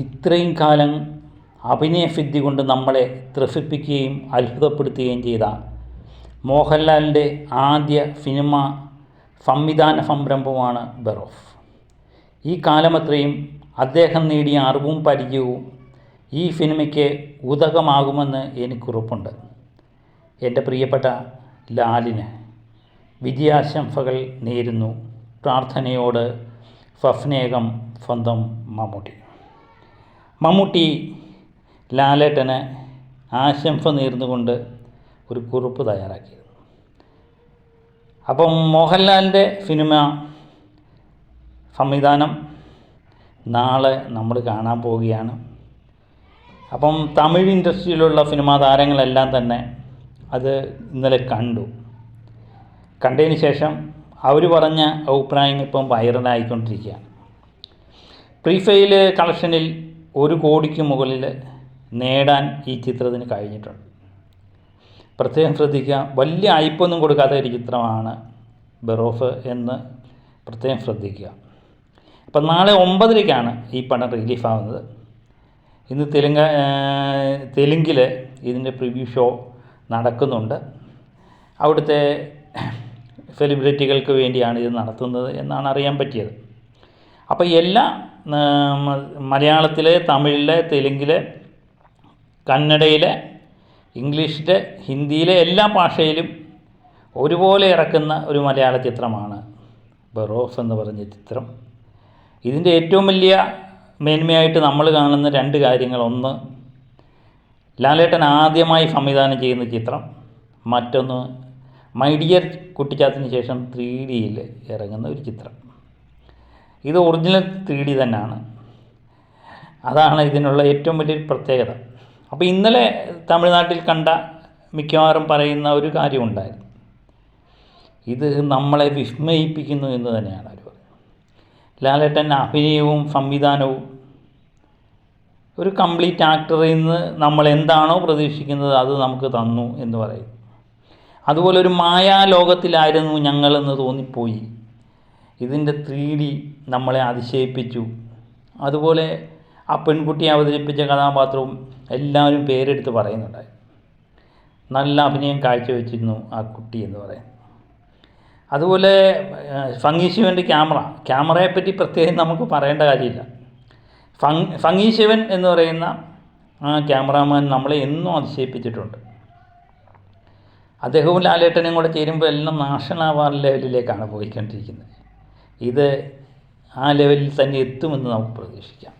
ഇത്രയും കാലം അഭിനയസിദ്ധി കൊണ്ട് നമ്മളെ ത്രസിപ്പിക്കുകയും അത്ഭുതപ്പെടുത്തുകയും ചെയ്ത മോഹൻലാലിന്റെ ആദ്യ സിനിമ സംവിധാന സംരംഭമാണ് ബെറോഫ്. ഈ കാലമത്രയും അദ്ദേഹം നേടിയ അറിവും പരിചയവും ഈ സിനിമയ്ക്ക് ഉതകമാകുമെന്ന് എനിക്കുറപ്പുണ്ട് എന്റെ പ്രിയപ്പെട്ട ലാലിന് വിജയാശംസകൾ നേരുന്നു. പ്രാർത്ഥനയോട് സ്വസ്നേഹം സ്വന്തം മമ്മൂട്ടി. മമ്മൂട്ടി ലാലേട്ടനെ ആശംസ നേർന്നുകൊണ്ട് ഒരു കുറിപ്പ് തയ്യാറാക്കിയത് അപ്പം മോഹൻലാലിന്റെ സിനിമ സംവിധാനം നാളെ നമ്മൾ കാണാൻ പോവുകയാണ്. അപ്പം തമിഴ് ഇൻഡസ്ട്രിയിലുള്ള സിനിമാ താരങ്ങളെല്ലാം തന്നെ അത് ഇന്നലെ കണ്ടു. കണ്ടതിന് ശേഷം അവർ പറഞ്ഞ അഭിപ്രായങ്ങൾ ഇപ്പം വൈറലായിക്കൊണ്ടിരിക്കുകയാണ് പ്രീഫെയിൽ കളക്ഷനിൽ ഒരു കോടിക്ക് മുകളിൽ നേടാൻ ഈ ചിത്രത്തിന് കഴിഞ്ഞിട്ടുണ്ട്. പ്രത്യേകം ശ്രദ്ധിക്കുക വലിയ അയപ്പൊന്നും കൊടുക്കാത്ത ഒരു ചിത്രമാണ് ബെറോഫ് എന്ന് പ്രത്യേകം ശ്രദ്ധിക്കുക. അപ്പം നാളെ ഒമ്പതരയ്ക്കാണ് ഈ പടം റിലീഫാവുന്നത്. ഇന്ന് തെലുങ്ക തെലുങ്കിൽ ഇതിന്റെ പ്രിവ്യൂ ഷോ നടക്കുന്നുണ്ട്. അവിടുത്തെ സെലിബ്രിറ്റികൾക്ക് വേണ്ടിയാണ് ഇത് നടത്തുന്നത് എന്നാണ് അറിയാൻ പറ്റിയത്. അപ്പോൾ എല്ലാ മലയാളത്തിലെ തമിഴിലെ തെലുങ്കിലെ കന്നഡയിലെ ഇംഗ്ലീഷിലെ ഹിന്ദിയിലെ എല്ലാ ഭാഷയിലും ഒരുപോലെ ഇറക്കുന്ന ഒരു മലയാള ചിത്രമാണ് ബറോസ് എന്ന് പറഞ്ഞ ചിത്രം. ഇതിന്റെ ഏറ്റവും വലിയ മേന്മയായിട്ട് നമ്മൾ കാണുന്ന രണ്ട് കാര്യങ്ങൾ. ഒന്ന് ലാലേട്ടൻ ആദ്യമായി സംവിധാനം ചെയ്യുന്ന ചിത്രം. മറ്റൊന്ന് മൈഡിയർ കുട്ടിച്ചാത്തിന് ശേഷം ത്രീ ഡിയിൽ ഇറങ്ങുന്ന ഒരു ചിത്രം. ഇത് ഒറിജിനൽ ത്രീ ഡി തന്നെയാണ്. അതാണ് ഇതിനുള്ള ഏറ്റവും വലിയ പ്രത്യേകത. അപ്പോൾ ഇന്നലെ തമിഴ്നാട്ടിൽ കണ്ട മിക്കവാറും പറയുന്ന ഒരു കാര്യമുണ്ടായിരുന്നു ഇത് നമ്മളെ വിസ്മയിപ്പിക്കുന്നു എന്ന് തന്നെയാണ് അവർ പറയുന്നത്. ലാലേട്ടൻ അഭിനയവും സംവിധാനവും ഒരു കംപ്ലീറ്റ് ആക്ടറിൽ നിന്ന് നമ്മൾ എന്താണോ പ്രതീക്ഷിക്കുന്നത് അത് നമുക്ക് തന്നു എന്ന് പറയും അതുപോലെ ഒരു മായാലോകത്തിലായിരുന്നു ഞങ്ങളെന്ന് തോന്നിപ്പോയി. ഇതിന്റെ ത്രീ ഡി നമ്മളെ അതിശയിപ്പിച്ചു. അതുപോലെ ആ പെൺകുട്ടിയെ അവതരിപ്പിച്ച കഥാപാത്രവും എല്ലാവരും പേരെടുത്ത് പറയുന്നുണ്ടായി. നല്ല അഭിനയം കാഴ്ചവെച്ചിരുന്നു ആ കുട്ടി എന്ന് പറയുന്നത്. അതുപോലെ ഫങ്ങീശിവന്റെ ക്യാമറ. ക്യാമറയെപ്പറ്റി പ്രത്യേകം നമുക്ക് പറയേണ്ട കാര്യമില്ല. ഫങ് ഫങ്ങീശിവൻ എന്ന് പറയുന്ന ആ ക്യാമറാമാൻ നമ്മളെ എന്നും അതിശയിപ്പിച്ചിട്ടുണ്ട്. അദ്ദേഹവും ലാലേട്ടനും കൂടെ ചേരുമ്പോൾ എല്ലാം നാഷണൽ അവാർഡ് ലെവലിലേക്കാണ് പോയിക്കൊണ്ടിരിക്കുന്നത്. ഇത് ആ ലെവലിൽ തന്നെ എത്തുമെന്ന് നമുക്ക് പ്രതീക്ഷിക്കാം.